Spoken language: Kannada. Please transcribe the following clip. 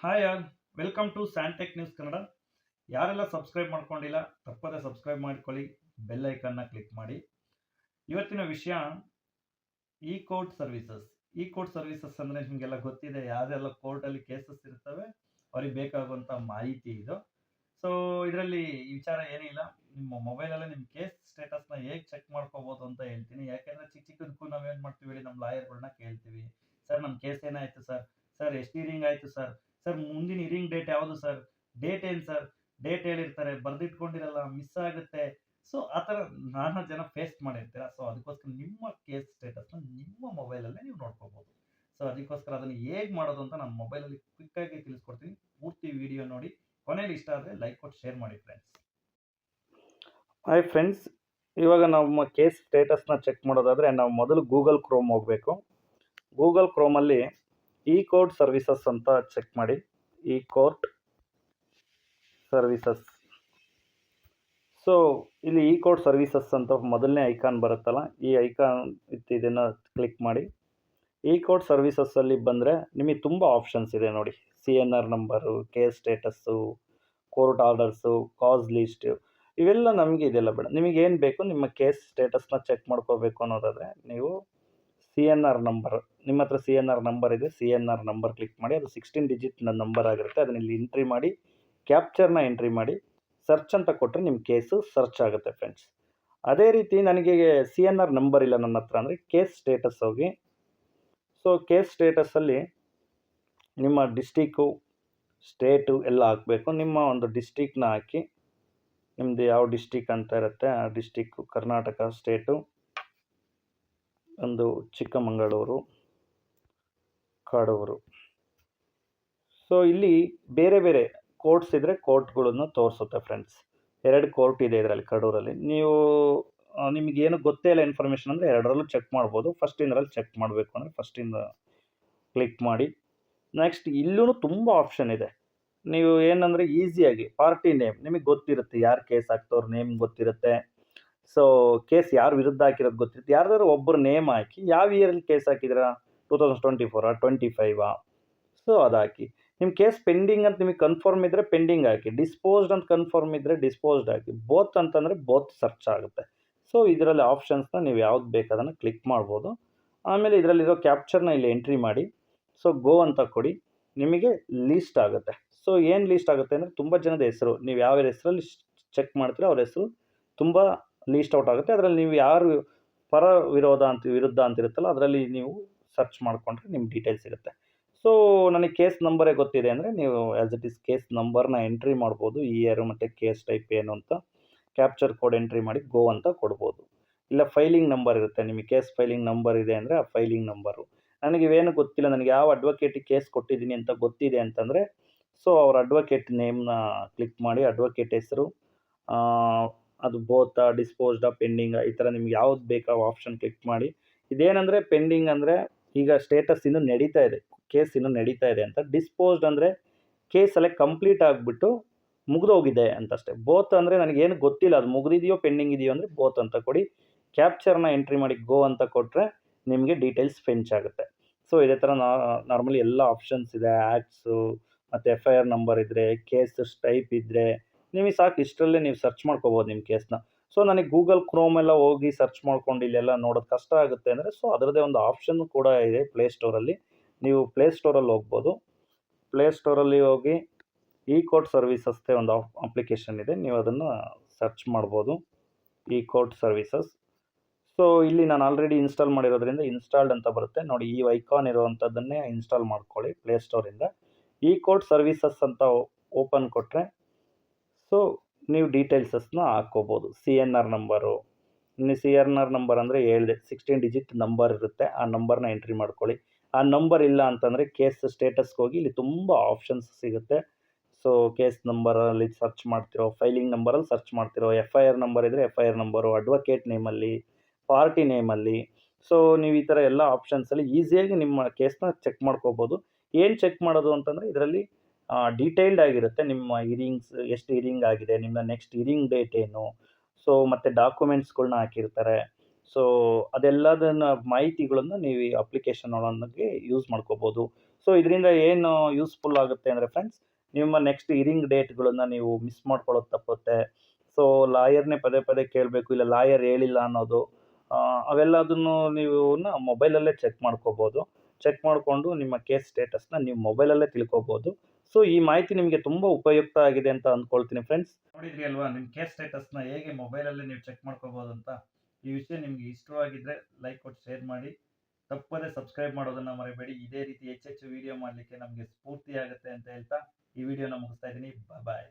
Hi all welcome to Santech news Kannada ಯಾರೆಲ್ಲ ಸಬ್ಸ್ಕ್ರೈಬ್ ಮಾಡ್ಕೊಂಡಿಲ್ಲ, ತಪ್ಪದೆ ಸಬ್ಸ್ಕ್ರೈಬ್ ಮಾಡ್ಕೊಳ್ಳಿ ಬೆಲ್ ಐಕನ್ನ ಕ್ಲಿಕ್ ಮಾಡಿ. ಇವತ್ತಿನ ವಿಷಯ e court services e court services ಅಂದರೆ ನಿಮಗೆಲ್ಲ ಗೊತ್ತಿದೆ ಯಾರೆಲ್ಲ ಕೋರ್ಟಲ್ಲಿ ಕೇಸಸ್ ಇರ್ತವೆ, ಅವ್ರಿಗೆ ಬೇಕಾಗುವಂಥ ಮಾಹಿತಿ ಇದು. ಸೊ ಇದರಲ್ಲಿ ವಿಚಾರ ಏನಿಲ್ಲ, ನಿಮ್ಮ ಮೊಬೈಲಲ್ಲೇ ನಿಮ್ಮ ಕೇಸ್ ಸ್ಟೇಟಸ್ನ ಹೇಗೆ ಚೆಕ್ ಮಾಡ್ಕೋಬೋದು ಅಂತ ಹೇಳ್ತೀನಿ. ಯಾಕೆಂದರೆ ಚಿಕ್ಕ ಚಿಕ್ಕದಕ್ಕೂ ನಾವೇನು ಮಾಡ್ತೀವಿ ಹೇಳಿ ನಮ್ಮ ಲಾಯರ್ಗಳನ್ನ ಕೇಳ್ತೀವಿ. ಸರ್ ನಮ್ಮ ಕೇಸ್ ಏನಾಯಿತು ಸರ್? ಸರ್, ಎಷ್ಟು ಇರಿಂಗ್ ಆಯಿತು ಸರ್? ಸರ್, ಮುಂದಿನ ಇರಿಂಗ್ ಡೇಟ್ ಯಾವುದು ಸರ್? ಡೇಟ್ ಏನು ಸರ್? ಡೇಟ್ ಹೇಳಿರ್ತಾರೆ, ಬರೆದಿಟ್ಕೊಂಡಿರಲ್ಲ ಮಿಸ್ ಆಗುತ್ತೆ. ಸೊ ಆ ಥರ ನಾನಾ ಜನ ಫೇಸ್ ಮಾಡಿರ್ತೀರ? ಸೊ ಅದಕ್ಕೋಸ್ಕರ ನಿಮ್ಮ ಕೇಸ್ ಸ್ಟೇಟಸ್ನ ನಿಮ್ಮ ಮೊಬೈಲಲ್ಲೇ ನೀವು ನೋಡ್ಕೋಬೋದು. ಸೊ ಅದಕ್ಕೋಸ್ಕರ ಅದನ್ನು ಹೇಗೆ ಮಾಡೋದು ಅಂತ ನಾನು ಮೊಬೈಲಲ್ಲಿ ಕ್ವಿಕ್ಕಾಗಿ ತಿಳಿಸ್ಕೊಡ್ತೀನಿ. ಪೂರ್ತಿ ವಿಡಿಯೋ ನೋಡಿ. ಕೊನೆಯಲ್ಲಿ ಇಷ್ಟ ಆದರೆ ಲೈಕ್ ಕೊಟ್ಟು ಶೇರ್ ಮಾಡಿ ಫ್ರೆಂಡ್ಸ್ ಹಾಯ್ ಫ್ರೆಂಡ್ಸ್ ಇವಾಗ ನಮ್ಮ ಕೇಸ್ ಸ್ಟೇಟಸ್ನ ಚೆಕ್ ಮಾಡೋದಾದರೆ ನಾವು ಮೊದಲು ಗೂಗಲ್ ಕ್ರೋಮ್ ಹೋಗಬೇಕು. ಗೂಗಲ್ ಕ್ರೋಮಲ್ಲಿ ಇ ಕೋರ್ಟ್ ಸರ್ವಿಸಸ್ ಅಂತ ಚೆಕ್ ಮಾಡಿ. E court services. ಸೊ ಇಲ್ಲಿ ಇ ಕೋರ್ಟ್ ಸರ್ವಿಸಸ್ ಅಂತ ಮೊದಲನೇ ಐಕಾನ್ ಬರುತ್ತಲ್ಲ, ಈ ಐಕಾನ್ ಇತ್ತು ಇದನ್ನು ಕ್ಲಿಕ್ ಮಾಡಿ ಇ ಕೋರ್ಟ್ ಸರ್ವಿಸಸ್ಸಲ್ಲಿ ಬಂದರೆ ನಿಮಗೆ ತುಂಬ ಆಪ್ಷನ್ಸ್ ಇದೆ ನೋಡಿ. C N R number case status court orders cause list ಇವೆಲ್ಲ ನಮಗೆ ಇದೆಲ್ಲ ಬೇಡ. ನಿಮಗೆ ಏನು ಬೇಕು ನಿಮ್ಮ ಕೇಸ್ ಸ್ಟೇಟಸ್ನ ಚೆಕ್ ಮಾಡ್ಕೋಬೇಕು ಅನ್ನೋದಾದರೆ ನೀವು ಸಿ ಎನ್ ಆರ್ ನಂಬರ್ ನಿಮ್ಮ ಹತ್ರ ಸಿ ಎನ್ ಆರ್ ನಂಬರ್ ಇದೆ C N R number click ಮಾಡಿ, ಅದು ಸಿಕ್ಸ್ಟೀನ್ ಡಿಜಿಟ್ ನಂಬರ್ ಆಗಿರುತ್ತೆ. ಅದನ್ನ ಇಲ್ಲಿ ಎಂಟ್ರಿ ಮಾಡಿ ಕ್ಯಾಪ್ಚರ್ನ ಎಂಟ್ರಿ ಮಾಡಿ ಸರ್ಚ್ ಅಂತ ಕೊಟ್ಟರೆ ನಿಮ್ಮ ಕೇಸು ಸರ್ಚ್ ಆಗುತ್ತೆ ಫ್ರೆಂಡ್ಸ್ ಅದೇ ರೀತಿ ನನಗೆ ಸಿ ಎನ್ ಆರ್ ನಂಬರ್ ಇಲ್ಲ ನನ್ನ ಹತ್ರ ಅಂದರೆ ಕೇಸ್ ಸ್ಟೇಟಸ್ ಹೋಗಿ. ಸೊ ಕೇಸ್ ಸ್ಟೇಟಸಲ್ಲಿ ನಿಮ್ಮ ಡಿಸ್ಟಿಕ್ಕು ಸ್ಟೇಟು ಎಲ್ಲ ಹಾಕಬೇಕು. ನಿಮ್ಮ ಒಂದು ಡಿಸ್ಟಿಕ್ನ ಹಾಕಿ ನಿಮ್ಮದು ಯಾವ ಡಿಸ್ಟಿಕ್ ಅಂತ ಇರುತ್ತೆ, ಆ ಡಿಸ್ಟಿಕ್ಕು ಕರ್ನಾಟಕ ಸ್ಟೇಟು ಒಂದು ಚಿಕ್ಕಮಗಳೂರು, ಕಾಡೂರು. ಸೊ ಇಲ್ಲಿ ಬೇರೆ ಬೇರೆ ಕೋರ್ಟ್ಸ್ ಇದ್ದರೆ ಕೋರ್ಟ್ಗಳನ್ನು ತೋರಿಸುತ್ತೆ ಫ್ರೆಂಡ್ಸ್ ಎರಡು ಕೋರ್ಟ್ ಇದೆ ಇದರಲ್ಲಿ ಕಡೂರಲ್ಲಿ. ನೀವು ನಿಮಗೇನು ಗೊತ್ತೇ ಇಲ್ಲ ಇನ್ಫಾರ್ಮೇಷನ್ ಅಂದರೆ ಎರಡರಲ್ಲೂ ಚೆಕ್ ಮಾಡ್ಬೋದು. ಫಸ್ಟಿಂದ್ರಲ್ಲಿ ಚೆಕ್ ಮಾಡಬೇಕು ಅಂದರೆ ಫಸ್ಟಿಂದ ಕ್ಲಿಕ್ ಮಾಡಿ. ನೆಕ್ಸ್ಟ್ ಇಲ್ಲೂ ತುಂಬ ಆಪ್ಷನ್ ಇದೆ. ನೀವು ಏನಂದರೆ ಈಸಿಯಾಗಿ ಪಾರ್ಟಿ ನೇಮ್ ನಿಮಗೆ ಗೊತ್ತಿರುತ್ತೆ ಯಾರು ಕೇಸ್ ಹಾಕ್ತವ್ರ ನೇಮ್ ಗೊತ್ತಿರುತ್ತೆ. ಸೊ ಕೇಸ್ ಯಾರು ವಿರುದ್ಧ ಹಾಕಿರೋದು ಗೊತ್ತಿತ್ತು ಯಾರ್ದಾದ್ರು ಒಬ್ಬರು ನೇಮ್ ಹಾಕಿ, ಯಾವ ಇಯರಲ್ಲಿ ಕೇಸ್ ಹಾಕಿದ್ದೀರಾ ಟೂ ತೌಸಂಡ್ ಟ್ವೆಂಟಿ ಫೋರಾ ಟ್ವೆಂಟಿ ಫೈವಾ ಸೊ ಅದು ನಿಮ್ಮ ಕೇಸ್ ಪೆಂಡಿಂಗ್ ಅಂತ ನಿಮಗೆ ಕನ್ಫರ್ಮ್ ಇದ್ದರೆ ಪೆಂಡಿಂಗ್ ಹಾಕಿ. ಡಿಸ್ಪೋಸ್ಡ್ ಅಂತ ಕನ್ಫರ್ಮ್ ಇದ್ದರೆ ಡಿಸ್ಪೋಸ್ಡ್ ಹಾಕಿ. ಬೋತ್ ಅಂತಂದರೆ ಬೋತ್ ಸರ್ಚ್ ಆಗುತ್ತೆ. ಸೊ ಇದರಲ್ಲಿ ಆಪ್ಷನ್ಸ್ನ ನೀವು ಯಾವ್ದು ಬೇಕು ಅದನ್ನು ಕ್ಲಿಕ್ ಮಾಡ್ಬೋದು. ಆಮೇಲೆ ಇದರಲ್ಲಿರೋ ಕ್ಯಾಪ್ಚರ್ನ ಇಲ್ಲಿ ಎಂಟ್ರಿ ಮಾಡಿ. ಸೊ ಗೋ ಅಂತ ಕೊಡಿ. ನಿಮಗೆ ಲೀಸ್ಟ್ ಆಗುತ್ತೆ. ಸೊ ಏನು ಲೀಸ್ಟ್ ಆಗುತ್ತೆ ಅಂದರೆ ತುಂಬ ಜನದ ಹೆಸರು. ನೀವು ಯಾವ ಹೆಸರಲ್ಲಿ ಚೆಕ್ ಮಾಡ್ತೀರೋ ಅವ್ರ ಹೆಸರು ತುಂಬ ಲೀಸ್ಟ್ ಔಟ್ ಆಗುತ್ತೆ. ಅದರಲ್ಲಿ ನೀವು ಯಾರು ಪರ ವಿರೋಧ ಅಂತ, ವಿರುದ್ಧ ಅಂತ ಇರುತ್ತಲ್ಲ, ಅದರಲ್ಲಿ ನೀವು ಸರ್ಚ್ ಮಾಡಿಕೊಂಡ್ರೆ ನಿಮ್ಮ ಡೀಟೇಲ್ಸ್ ಇರುತ್ತೆ ಸೊ ನನಗೆ ಕೇಸ್ ನಂಬರೇ ಗೊತ್ತಿದೆ ಅಂದರೆ ನೀವು ಆ್ಯಸ್ ಇಟ್ ಈಸ್ ಕೇಸ್ ನಂಬರ್ನ ಎಂಟ್ರಿ ಮಾಡ್ಬೋದು ಇಯರ್ ಮತ್ತು ಕೇಸ್ ಟೈಪ್ ಏನು ಅಂತ. ಕ್ಯಾಪ್ಚರ್ ಕೋಡ್ ಎಂಟ್ರಿ ಮಾಡಿ ಗೋ ಅಂತ ಕೊಡ್ಬೋದು. ಇಲ್ಲ ಫೈಲಿಂಗ್ ನಂಬರ್ ಇರುತ್ತೆ, ನಿಮಗೆ ಕೇಸ್ ಫೈಲಿಂಗ್ ನಂಬರ್ ಇದೆ ಅಂದರೆ ಆ ಫೈಲಿಂಗ್ ನಂಬರು ನನಗೆ ಇವೇನು ಗೊತ್ತಿಲ್ಲ, ನನಗೆ ಯಾವ ಅಡ್ವೊಕೇಟಿಗೆ ಕೇಸ್ ಕೊಟ್ಟಿದ್ದೀನಿ ಅಂತ ಗೊತ್ತಿದೆ ಅಂತಂದರೆ ಸೊ ಅವ್ರ ಅಡ್ವೊಕೇಟ್ ನೇಮ್ನ ಕ್ಲಿಕ್ ಮಾಡಿ ಅಡ್ವೊಕೇಟ್ ಹೆಸರು ಅದು ಬೋತ ಡಿಸ್ಪೋಸ್ಡ ಪೆಂಡಿಂಗ ಈ ಥರ ನಿಮ್ಗೆ ಯಾವ್ದು ಬೇಕಾ ಆಪ್ಷನ್ ಕ್ಲಿಕ್ ಮಾಡಿ. ಇದೇನಂದರೆ ಪೆಂಡಿಂಗ್ ಅಂದರೆ ಈಗ ಸ್ಟೇಟಸ್ ಇನ್ನು ನಡೀತಾ ಇದೆ ಕೇಸ್ ಇನ್ನೂ ನಡೀತಾ ಇದೆ ಅಂತ. ಡಿಸ್ಪೋಸ್ಡ್ ಅಂದರೆ ಕೇಸಲ್ಲೇ ಕಂಪ್ಲೀಟ್ ಆಗಿಬಿಟ್ಟು ಮುಗಿದೋಗಿದೆ ಅಂತಷ್ಟೇ. ಬೋತ್ ಅಂದರೆ ನನಗೇನು ಗೊತ್ತಿಲ್ಲ, ಅದು ಮುಗಿದಿದೆಯೋ ಪೆಂಡಿಂಗ್ ಇದೆಯೋ ಅಂದರೆ ಬೋತ್ ಅಂತ ಕೊಡಿ. ಕ್ಯಾಪ್ಚರ್ನ ಎಂಟ್ರಿ ಮಾಡಿ ಗೋ ಅಂತ ಕೊಟ್ಟರೆ ನಿಮಗೆ ಡೀಟೇಲ್ಸ್ ಫೆಂಚ್ ಆಗುತ್ತೆ. ಸೊ ಇದೇ ಥರ ನಾರ್ಮಲಿ ಎಲ್ಲ ಆಪ್ಷನ್ಸ್ ಇದೆ ಆ್ಯಕ್ಟ್ಸು ಮತ್ತು ಎಫ್ ಐ ಆರ್ ನಂಬರ್ ಇದ್ದರೆ ಕೇಸ್ ಟೈಪ್ ಇದ್ದರೆ ನಿಮಗೆ ಸಾಕು, ಇಷ್ಟರಲ್ಲೇ ನೀವು ಸರ್ಚ್ ಮಾಡ್ಕೋಬೋದು ನಿಮ್ಮ ಕೇಸ್ನ ಸೊ ನನಗೆ ಗೂಗಲ್ ಕ್ರೋಮ್ ಎಲ್ಲ ಹೋಗಿ ಸರ್ಚ್ ಮಾಡ್ಕೊಂಡು ಇಲ್ಲೆಲ್ಲ ನೋಡೋದು ಕಷ್ಟ ಆಗುತ್ತೆ ಅಂದರೆ ಸೊ ಅದರದ್ದೇ ಒಂದು ಆಪ್ಷನ್ ಕೂಡ ಇದೆ ಪ್ಲೇಸ್ಟೋರಲ್ಲಿ ನೀವು ಪ್ಲೇಸ್ಟೋರಲ್ಲಿ ಹೋಗ್ಬೋದು. ಪ್ಲೇಸ್ಟೋರಲ್ಲಿ ಹೋಗಿ ಇ ಕೋರ್ಟ್ ಸರ್ವಿಸಸ್ದೇ ಒಂದು ಅಪ್ಲಿಕೇಶನ್ ಇದೆ. ನೀವು ಅದನ್ನು ಸರ್ಚ್ ಮಾಡ್ಬೋದು. ಇ ಕೋರ್ಟ್ ಸರ್ವಿಸಸ್ ಸೊ ಇಲ್ಲಿ ನಾನು ಆಲ್ರೆಡಿ ಇನ್ಸ್ಟಾಲ್ ಮಾಡಿರೋದ್ರಿಂದ ಇನ್ಸ್ಟಾಲ್ಡ್ ಅಂತ ಬರುತ್ತೆ. ನೋಡಿ, ಈ ಐಕಾನ್ ಇರುವಂಥದ್ದನ್ನೇ ಇನ್ಸ್ಟಾಲ್ ಮಾಡ್ಕೊಳ್ಳಿ ಪ್ಲೇಸ್ಟೋರಿಂದ ಇ ಕೋರ್ಟ್ ಸರ್ವಿಸಸ್ ಅಂತ ಓಪನ್ ಕೊಟ್ಟರೆ ಸೊ ನೀವು ಡೀಟೇಲ್ಸಸ್ನ ಹಾಕ್ಕೋಬೋದು ಸಿ ಎನ್ ಆರ್ ನಂಬರು ಇನ್ನು ಸಿ ಎನ್ ಆರ್ ನಂಬರ್ ಅಂದರೆ ಹೇಳಿದೆ ಸಿಕ್ಸ್ಟೀನ್ ಡಿಜಿಟ್ ನಂಬರ್ ಇರುತ್ತೆ. ಆ ನಂಬರ್ನ ಎಂಟ್ರಿ ಮಾಡ್ಕೊಳ್ಳಿ. ಆ ನಂಬರ್ ಇಲ್ಲ ಅಂತಂದರೆ ಕೇಸ್ ಸ್ಟೇಟಸ್ಗೆ ಹೋಗಿ ಇಲ್ಲಿ ತುಂಬ ಆಪ್ಷನ್ಸ್ ಸಿಗುತ್ತೆ. ಸೊ ಕೇಸ್ ನಂಬರಲ್ಲಿ ಸರ್ಚ್ ಮಾಡ್ತಿರೋ ಫೈಲಿಂಗ್ ನಂಬರಲ್ಲಿ ಸರ್ಚ್ ಮಾಡ್ತಿರೋ ಎಫ್ ಐ ಆರ್ ನಂಬರ್ ಇದ್ದರೆ F I R number advocate ನೇಮಲ್ಲಿ party ನೇಮಲ್ಲಿ ಸೊ ನೀವು ಈ ಥರ ಎಲ್ಲ ಆಪ್ಷನ್ಸಲ್ಲಿ ಈಸಿಯಾಗಿ ನಿಮ್ಮ ಕೇಸ್ನ ಚೆಕ್ ಮಾಡ್ಕೋಬೋದು. ಏನು ಚೆಕ್ ಮಾಡೋದು ಅಂತಂದರೆ, ಇದರಲ್ಲಿ ಡೀಟೇಲ್ಡ್ ಆಗಿರುತ್ತೆ. ನಿಮ್ಮ ಇರಿಂಗ್ಸ್ ಎಷ್ಟು ಇರಿಂಗ್ ಆಗಿದೆ ನಿಮ್ಮ ನೆಕ್ಸ್ಟ್ ಇರಿಂಗ್ ಡೇಟ್ ಏನು ಸೊ ಮತ್ತು ಡಾಕ್ಯುಮೆಂಟ್ಸ್ಗಳನ್ನ ಹಾಕಿರ್ತಾರೆ. ಸೊ ಅದೆಲ್ಲದನ್ನ ಮಾಹಿತಿಗಳನ್ನು ನೀವು ಈ ಅಪ್ಲಿಕೇಶನ್ ಒಳಗೆ ಯೂಸ್ ಮಾಡ್ಕೋಬೋದು. ಸೊ ಇದರಿಂದ ಏನು ಯೂಸ್ಫುಲ್ ಆಗುತ್ತೆ ಅಂದರೆ ಫ್ರೆಂಡ್ಸ್ ನಿಮ್ಮ ನೆಕ್ಸ್ಟ್ ಹಿರಿಂಗ್ ಡೇಟ್ಗಳನ್ನು ನೀವು ಮಿಸ್ ಮಾಡ್ಕೊಳ್ಳೋದು ತಪ್ಪುತ್ತೆ. ಸೊ ಲಾಯರ್ನೇ ಪದೇ ಪದೇ ಕೇಳಬೇಕು, ಇಲ್ಲ ಲಾಯರ್ ಹೇಳಿಲ್ಲ ಅನ್ನೋದು ಅವೆಲ್ಲದನ್ನು ನೀವು ಮೊಬೈಲಲ್ಲೇ ಚೆಕ್ ಮಾಡ್ಕೋಬೋದು. ಚೆಕ್ ಮಾಡಿಕೊಂಡು ನಿಮ್ಮ ಕೇಸ್ ಸ್ಟೇಟಸ್ನ ನೀವು ಮೊಬೈಲಲ್ಲೇ ತಿಳ್ಕೊಬೋದು. ಸೊ ಈ ಮಾಹಿತಿ ನಿಮಗೆ ತುಂಬ ಉಪಯುಕ್ತ ಆಗಿದೆ ಅಂತ ಅಂದ್ಕೊಳ್ತೀನಿ ಫ್ರೆಂಡ್ಸ್ ನೋಡಿದ್ರಿ ಅಲ್ವಾ? ನಿಮ್ಮ ಕೇಸ್ ಸ್ಟೇಟಸ್ನ ಹೇಗೆ ಮೊಬೈಲಲ್ಲೇ ನೀವು ಚೆಕ್ ಮಾಡ್ಕೋಬೋದು ಅಂತ? ಈ ವಿಷಯ ನಿಮಗೆ ಇಷ್ಟವಾಗಿದ್ರೆ ಲೈಕ್ ಕೊಟ್ಟು ಶೇರ್ ಮಾಡಿ. ತಪ್ಪದೇ ಸಬ್ಸ್ಕ್ರೈಬ್ ಮಾಡೋದನ್ನು ಮರಿಬೇಡಿ. ಇದೇ ರೀತಿ ಹೆಚ್ಚೆಚ್ಚು ವಿಡಿಯೋ ಮಾಡಲಿಕ್ಕೆ ನಮಗೆ ಸ್ಫೂರ್ತಿ ಆಗುತ್ತೆ ಅಂತ ಹೇಳ್ತಾ ಈ ವಿಡಿಯೋನ ಮುಗಿಸ್ತಾ ಇದ್ದೀನಿ. ಬಾಯ್